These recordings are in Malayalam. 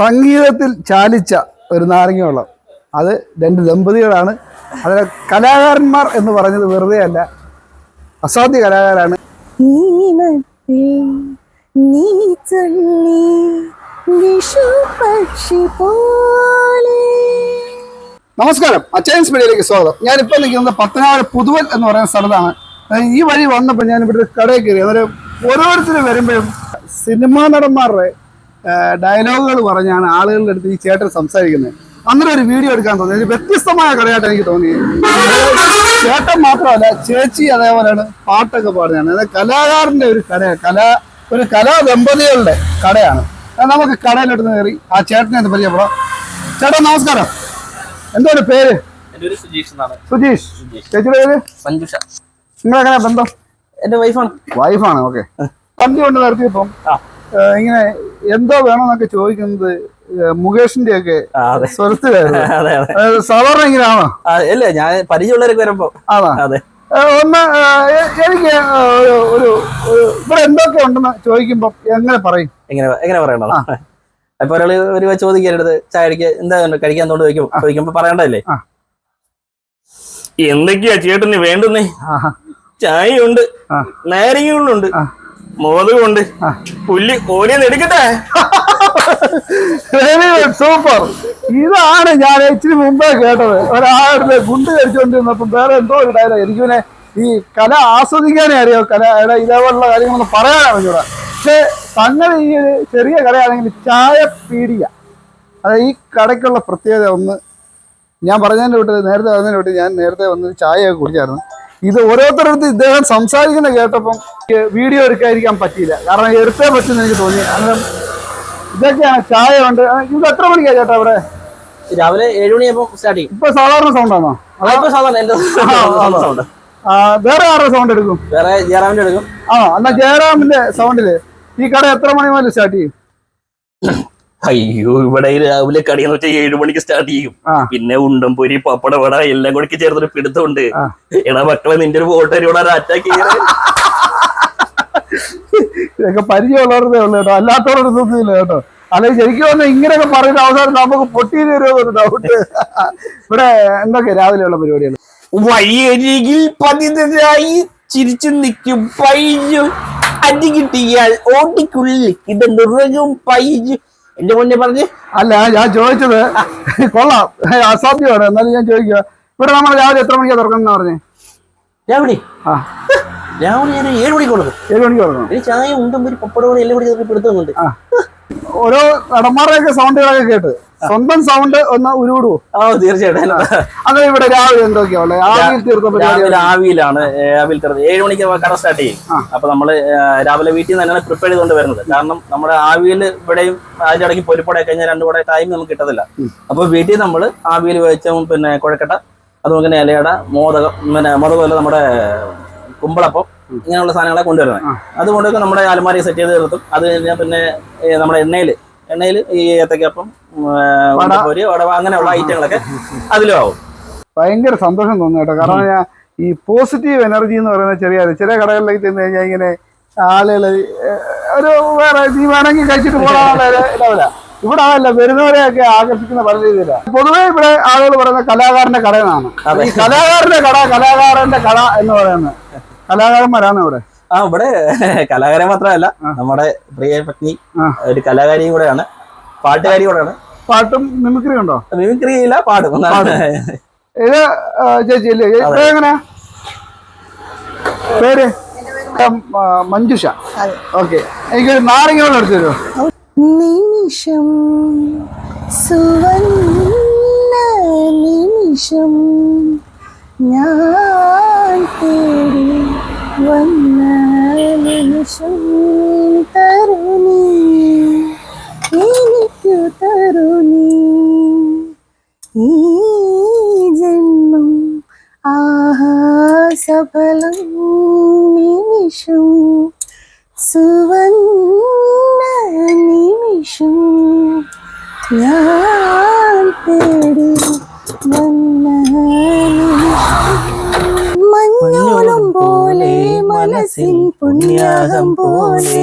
സംഗീതത്തിൽ ചാലിച്ച ഒരു നാരങ്ങ വെള്ളം അത് രണ്ട് ദമ്പതികളാണ്. അതിലെ കലാകാരന്മാർ എന്ന് പറഞ്ഞത് വെറുതെ അല്ല അസാധ്യ കലാകാരാണ്. നീ ചൊല്ലി വിഷു പക്ഷി പോലെ. നമസ്കാരം. അച്ചയൻസ് മീഡിയയിലേക്ക് സ്വാഗതം. ഞാനിപ്പോൾ നിൽക്കുന്നത് പത്തനാട് പുതുവൽ എന്ന് പറയുന്ന സ്ഥലത്താണ്. ഈ വഴി വന്നപ്പോൾ ഞാൻ ഇവിടെ ഒരു കടയിൽ കയറി. അന്നേരം ഓരോരുത്തർ വരുമ്പോഴും സിനിമാ നടന്മാരുടെ ഡയലോഗുകൾ പറഞ്ഞാണ് ആളുകളുടെ അടുത്ത് ഈ ചേട്ടൻ സംസാരിക്കുന്നത്. അന്നേരം ഒരു വീഡിയോ എടുക്കാൻ തോന്നി. വ്യത്യസ്തമായ കടയായിട്ട് എനിക്ക് തോന്നി. ചേട്ടൻ മാത്രമല്ല ചേച്ചി അതേപോലെയാണ് പാട്ടൊക്കെ പാടുന്നതാണ്. അതായത് കലാകാരന്റെ ഒരു കടയാണ് കലാ ഒരു കലാ ദമ്പതികളുടെ കടയാണ് നമുക്ക് കടയിലെടുത്ത് കയറി ആ ചേട്ടനെ ഒന്ന് പരിചയപ്പെടാം. ചേട്ടാ നമസ്കാരം. എന്താണ് പേര്? സുജീഷ് ചേച്ചിയുടെ പേര്? സഞ്ജുഷ. നിങ്ങളെങ്ങനെ ബന്ധം? എന്റെ വൈഫാണ് വൈഫാണ് ഓക്കെ വണ്ടി കൊണ്ട് നിർത്തിയപ്പം ഇങ്ങനെ എന്തോ വേണമെന്നൊക്കെ ചോദിക്കുന്നത് മുകേഷിന്റെ ഒക്കെ അതെ. സ്വരത്തിലായിരുന്നു. സാധാരണ ഇങ്ങനെയാണോ ആ, ഇല്ല ഞാൻ പരിചയമുള്ളവരൊക്കെ വരുമ്പോ. ആണോ? അതെ. ഒന്ന് എനിക്ക് ഒരു ഇവിടെ എന്തൊക്കെ ഉണ്ടെന്ന് ചോദിക്കുമ്പോ എങ്ങനെ പറയും? എങ്ങനെ എങ്ങനെ പറയണ്ടോ അപ്പൊ ഒരാൾ ഒരു ചോദിക്കരുത് ചായ അടിക്കുക എന്താ കഴിക്കാൻ തോണ്ട് ചോദിക്കും. ചോദിക്കുമ്പോ പറയണ്ടല്ലേ എന്തൊക്കെയാ ചേട്ടന് വേണ്ടുന്നേ? ചായ ചായയുണ്ട് നാരങ്ങ നാരങ്ങളുണ്ട് ആ. പുല്ലി ആ. പുല്ല് വെരി എടുക്കട്ടെ സൂപ്പർ ഇതാണ് ഞാൻ ഇച്ചിരി മുമ്പേ കേട്ടത്. ഒരാളുടെ ഗുണ്ട് കഴിച്ചുകൊണ്ടിരുന്നപ്പം വേറെ എന്തോ ഒരു ഡയലോഗ് എനിക്ക് പിന്നെ ഈ കല ആസ്വദിക്കാനേ അറിയോ കല ഇതേപോലുള്ള കാര്യങ്ങളൊന്നും പറയാൻ അറിഞ്ഞൂടാ. പക്ഷെ സംഗതി ഈ ഒരു ചെറിയ കടയാണെങ്കിൽ ചായ പീടിക അതായത് ഈ കടയ്ക്കുള്ള പ്രത്യേകത ഒന്ന് ഞാൻ പറഞ്ഞതിന്റെ വിട്ട് നേരത്തെ പറഞ്ഞതിന്റെ വിട്ട് ഞാൻ നേരത്തെ വന്ന് ചായയൊക്കെ കുടിച്ചായിരുന്നു. ഇത് ഓരോരുത്തരടുത്ത് ഇദ്ദേഹം സംസാരിക്കുന്ന കേട്ടപ്പം വീഡിയോ എടുക്കാതിരിക്കാൻ പറ്റിയില്ല. കാരണം എടുത്തേ പറ്റുമെന്ന് എനിക്ക് തോന്നി. കാരണം ഇതൊക്കെയാണ് ചായ ഉണ്ട് ഇത് എത്ര മണിക്കാ ചേട്ടാ അവിടെ? രാവിലെ ഏഴ് മണിയാകുമ്പോ സ്റ്റാർട്ട് ചെയ്യും. ഇപ്പൊ സാധാരണ സൗണ്ട് ആണോ? സാധാരണ വേറെ ആരുടെ സൗണ്ട് എടുക്കും? വേറെ ജയറാമിന്റെ എടുക്കും. ആ എന്നാ ജയറാമിന്റെ സൗണ്ടിൽ ഈ കട എത്ര മണി മുതൽ സ്റ്റാർട്ട് ചെയ്യും? അയ്യോ ഇവിടെ രാവിലെ കടിയെന്ന് വെച്ചാൽ ഏഴു മണിക്ക് സ്റ്റാർട്ട് ചെയ്യും. പിന്നെ ഉണ്ടം പൊരി പപ്പട വട എല്ലാം കൂടി ചേർത്തൊരു പിടുത്തമുണ്ട്. എടാ മക്കളെ നിന്റെ ഒരു ഫോട്ടോ അറ്റാക്ക് ചെയ്യണേ. ഇതൊക്കെ പരിചയമുള്ളവരുടെ ഉള്ളു കേട്ടോ. അല്ലാത്തവരുടെ അല്ലെ കേട്ടോ. അല്ലെങ്കിൽ ശരിക്കും പറഞ്ഞാൽ ഇങ്ങനെയൊക്കെ പറയുന്ന അവസാനം നമുക്ക് പൊട്ടി തരുമോ ഡൗട്ട് ഇവിടെ എന്തൊക്കെ രാവിലെയുള്ള പരിപാടികൾ വഴിയരികിൽ പതിതരായി ചിരിച്ചു നിൽക്കും പൈജു അടി കിട്ടിയാൽ ഓട്ടിക്കുള്ളിൽ ഇത് നിറകും പൈജു എന്റെ മുന്നേ പറഞ്ഞ്? അല്ല ഞാൻ ചോദിച്ചത് കൊള്ളാം. അസാധ്യമാണ്. എന്നാലും ഞാൻ ചോദിക്കുക ഇവിടെ നമ്മൾ രാവിലെ എത്ര മണിക്കാണ് തുറക്കണം പറഞ്ഞേ? രാവിലെ? ആ. രാവിലെ ഞാൻ ഏഴ് മണിക്ക് കൊടുക്കും ഏഴ് മണിക്ക് തുറക്കണം ഒരു ചായ ഉണ്ടം പപ്പട എല്ലാം കൂടി ഓരോ നടന്മാരുടെയൊക്കെ സൗണ്ടുകളൊക്കെ കേട്ട്. സ്വന്തം സൗണ്ട് ഒന്ന് ഉരുവിടുവോ? ആ തീർച്ചയായിട്ടും. അത് ഇവിടെ രാവിലെ എന്തൊക്കെയാ ഉള്ളത് ആവിയിൽ തീർത്ത രാവിലെ ആവിയിലാണ് ആവിയിൽ കയറുന്നത് ഏഴ് മണിക്ക് കട സ്റ്റാർട്ട് ചെയ്യും. അപ്പൊ നമ്മൾ രാവിലെ വീട്ടിൽ നിന്ന് തന്നെയാണ് പ്രിപ്പയർ ചെയ്തുകൊണ്ട് വരുന്നത്. കാരണം നമ്മുടെ ആവിയിൽ ഇവിടെയും അതിന്റെ ഇടയ്ക്ക് പൊരിപ്പട കഴിഞ്ഞാൽ രണ്ടു കൂടെ ടൈം നമുക്ക് കിട്ടത്തില്ല. അപ്പൊ വീട്ടിൽ നമ്മൾ ആവിയിൽ വെച്ച പിന്നെ കുഴക്കട്ട അതുപോലെ തന്നെ ഇലയട മോദകം പിന്നെ മോദകം അല്ല നമ്മുടെ കുമ്പളപ്പം ഇങ്ങനെയുള്ള സാധനങ്ങളെ കൊണ്ടുവരുന്നത്. അതുകൊണ്ടൊക്കെ നമ്മുടെ അലമാരി സെറ്റ് ചെയ്ത് നിർത്തും അത് കഴിഞ്ഞാൽ പിന്നെ നമ്മുടെ എണ്ണയിൽ എണ്ണയിൽ ഈ ഏത്തക്കപ്പം പൊരി വടവ അങ്ങനെയുള്ള ഐറ്റങ്ങളൊക്കെ അതിലും ആവും. ഭയങ്കര സന്തോഷം തോന്നുന്നു കേട്ടോ. കാരണം ഞാൻ ഈ പോസിറ്റീവ് എനർജി എന്ന് പറയുന്ന ചെറിയ ചെറിയ കടകളിലേക്ക് ചെന്ന് കഴിഞ്ഞാൽ ഇങ്ങനെ ആളുകൾ ഒരു വേറെ നീ വേണമെങ്കിൽ കഴിച്ചിട്ട് പോകാനുള്ള ഇവിടെ അതല്ല വരുന്നവരെയൊക്കെ ആകർഷിക്കുന്ന പല രീതിയിലാണ് പൊതുവെ ഇവിടെ ആളുകൾ പറയുന്ന കലാകാരന്റെ കടയാണ് എന്നാണ് ഈ കലാകാരന്റെ കട കലാകാരന്റെ കട എന്ന് പറയുന്നത് കലാകാരന്മാരാണ് ഇവിടെ. ആ ഇവിടെ കലാകാരൻ മാത്രമല്ല നമ്മുടെ പ്രിയ പത്നി ഒരു കലാകാരിയും കൂടെയാണ്. പാട്ടുകാരി കൂടെയാണ്. പാട്ടും മിമിക്രി ഉണ്ടോ? മിമിക്രി ഇല്ല പാടും. ഇത് ചേച്ചി അല്ലേ ഇത് പേര്? മഞ്ജുഷ. ഓക്കെ. എനിക്കൊരു നാരങ്ങ വെള്ളം എടുത്തു തരുമോ നിമിഷം സുവന്ന നിമിഷം ഞാൻ നിമിഷം തരുണി പുണ്യാകം പോലെ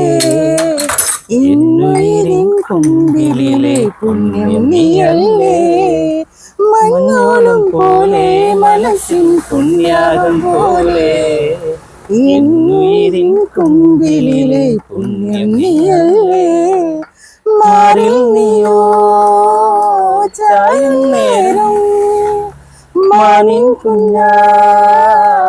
എന്നുയിരിൻ കുമ്പിലെ പുണ്യം നീയല്ലേ? മഞ്ഞോളം പോലെ മനസ്സിൻ പുണ്യാകം പോലെ എന്നുയിരിൻ കുമ്പിലെ പുണ്യം നീയല്ലേ? മാറിൽ നീയോ? ചായം നേരം മാനിൻ കുഞ്ഞായി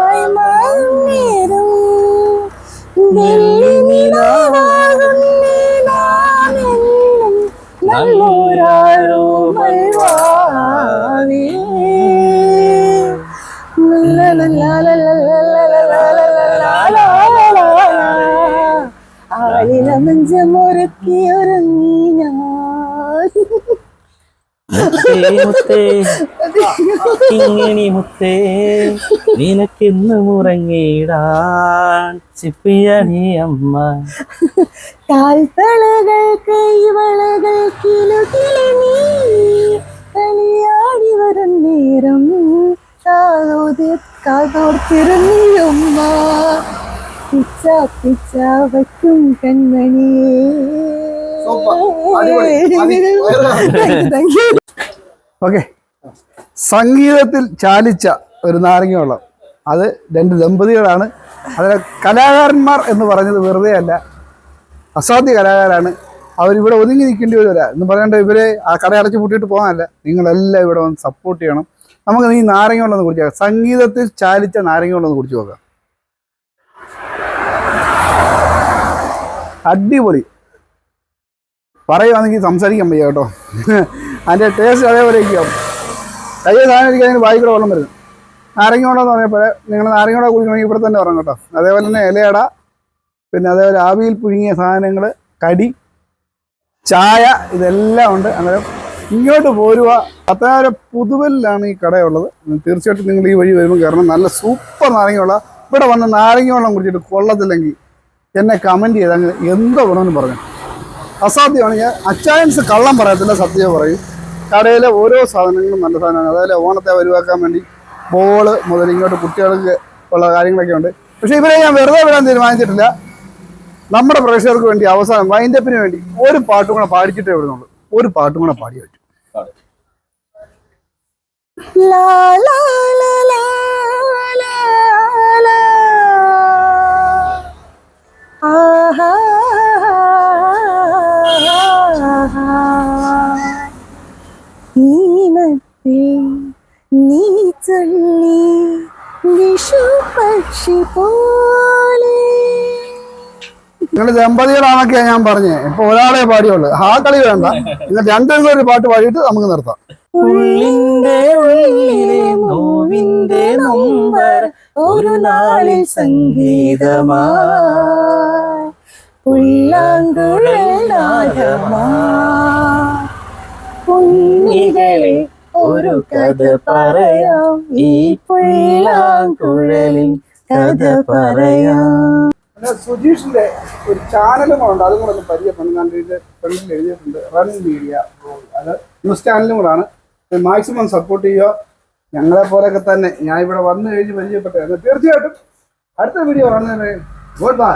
മുത്തേ നിനക്കിന്ന് മുറങ്ങിടാൻ കൈവളകൾ വരും നേരം കാതോർത്തിരുന്നിയമ്മ പിച്ച പിച്ച വയ്ക്കും കൺമണിയേ. ഓക്കെ. സംഗീതത്തിൽ ചാലിച്ച ഒരു നാരങ്ങ വെള്ളം. അത് രണ്ട് ദമ്പതികളാണ്. അതിലെ കലാകാരന്മാർ എന്ന് പറഞ്ഞത് വെറുതെ അല്ല. അസാധ്യ കലാകാരാണ്. അവരിവിടെ ഒതുങ്ങി നിൽക്കേണ്ടി വരില്ല. എന്ന് പറയേണ്ട ഇവരെ ആ കട അടച്ചു പൂട്ടിയിട്ട് പോകാനല്ല. നിങ്ങളെല്ലാം ഇവിടെ വന്ന് സപ്പോർട്ട് ചെയ്യണം. നമുക്ക് ഈ നാരങ്ങ വെള്ളം ഒന്ന് നോക്കാം. സംഗീതത്തിൽ ചാലിച്ച നാരങ്ങ വെള്ളം കുടിച്ചു നോക്കാം. അടിപൊളി. പറയുവാണെങ്കിൽ സംസാരിക്കാൻ വയ്യ കേട്ടോ. അതിന്റെ ടേസ്റ്റ് അതേപോലെ ഇരിക്കും കയ്യിൽ സാധനം ഇരിക്കാൻ വായിക്കൂടെ വെള്ളം നാരങ്ങ വെള്ളം എന്ന് പറഞ്ഞപ്പോൾ നിങ്ങൾ നാരങ്ങ വെള്ളം കുടിക്കണമെങ്കിൽ ഇവിടെ തന്നെ പറഞ്ഞു കേട്ടോ. അതേപോലെ തന്നെ ഇലയട പിന്നെ അതേപോലെ ആവിയിൽ പുഴുങ്ങിയ സാധനങ്ങൾ കടി ചായ ഇതെല്ലാം ഉണ്ട്. അന്നേരം ഇങ്ങോട്ട് പോരുക പത്തനാപുരം പുതുവലിലാണ് ഈ കടയുള്ളത്. തീർച്ചയായിട്ടും നിങ്ങൾ ഈ വഴി വരുമ്പോൾ കാരണം നല്ല സൂപ്പർ നാരങ്ങ വെള്ളം ഇവിടെ വന്ന നാരങ്ങ വെള്ളം കുടിച്ചിട്ട് കൊള്ളത്തില്ലെങ്കിൽ എന്നെ കമന്റ് ചെയ്ത് അങ്ങനെ എന്തോ വേണമെന്ന് പറഞ്ഞു അസാധ്യമാണ്. ഞാൻ അച്ചായൻസ് കള്ളം പറയത്തില്ല സത്യം പറയും. കടയിലെ ഓരോ സാധനങ്ങളും നല്ല സാധനമാണ്. അതായത് ഓണത്തെ വരുവാക്കാൻ വേണ്ടി ബോൾ മുതൽ ഇങ്ങോട്ട് കുട്ടികൾക്ക് ഉള്ള കാര്യങ്ങളൊക്കെ ഉണ്ട്. പക്ഷേ ഇവരെ ഞാൻ വെറുതെ വിടാൻ തീരുമാനിച്ചിട്ടില്ല. നമ്മുടെ പ്രേക്ഷകർക്ക് വേണ്ടി അവസാനം വൈൻഡപ്പിന് വേണ്ടി ഒരു പാട്ടും കൂടെ പാടിച്ചിട്ടേ വിടുന്നുള്ളൂ ഒരു പാട്ടും കൂടെ പാടി. വെച്ചു നീ ചൊല്ലി വിഷു പക്ഷി പോലെ. നിങ്ങൾ ദമ്പതികളാണൊക്കെയാ ഞാൻ പറഞ്ഞേ. ഇപ്പൊ ഒരാളെ പാടിയുള്ളൂ. ആ കളി വേണ്ട. നിങ്ങൾ രണ്ടുപേരും ഒരു പാട്ട് പാടിയിട്ട് നമുക്ക് നിർത്താം. ഉള്ളിന്റെ ഉള്ളിലെ നോവിന്റെ നമ്പർ ഒരു നാളിൽ സംഗീതമാ നാദമാ ഒരു കഥ പറയാം. ഈ പുല്ലാങ്കുഴലിൽ കഥ പറയാം. സുജീഷിന്റെ ഒരു ചാനലും ഉണ്ട് അതും കൂടെ ഒന്ന് പരിചയപ്പെടും കണ്ടിട്ട് ഫ്രണ്ടിൽ എഴുതിയിട്ടുണ്ട്. റൺ മീഡിയ അത് ന്യൂസ് ചാനലും കൂടാണ്. മാക്സിമം സപ്പോർട്ട് ചെയ്യുക. ഞങ്ങളെ പോലെയൊക്കെ തന്നെ. ഞാൻ ഇവിടെ വന്നു കഴിഞ്ഞ് പരിചയപ്പെട്ടത് തീർച്ചയായിട്ടും അടുത്ത വീഡിയോ കാണുന്നതിന് ഗുഡ് ബൈ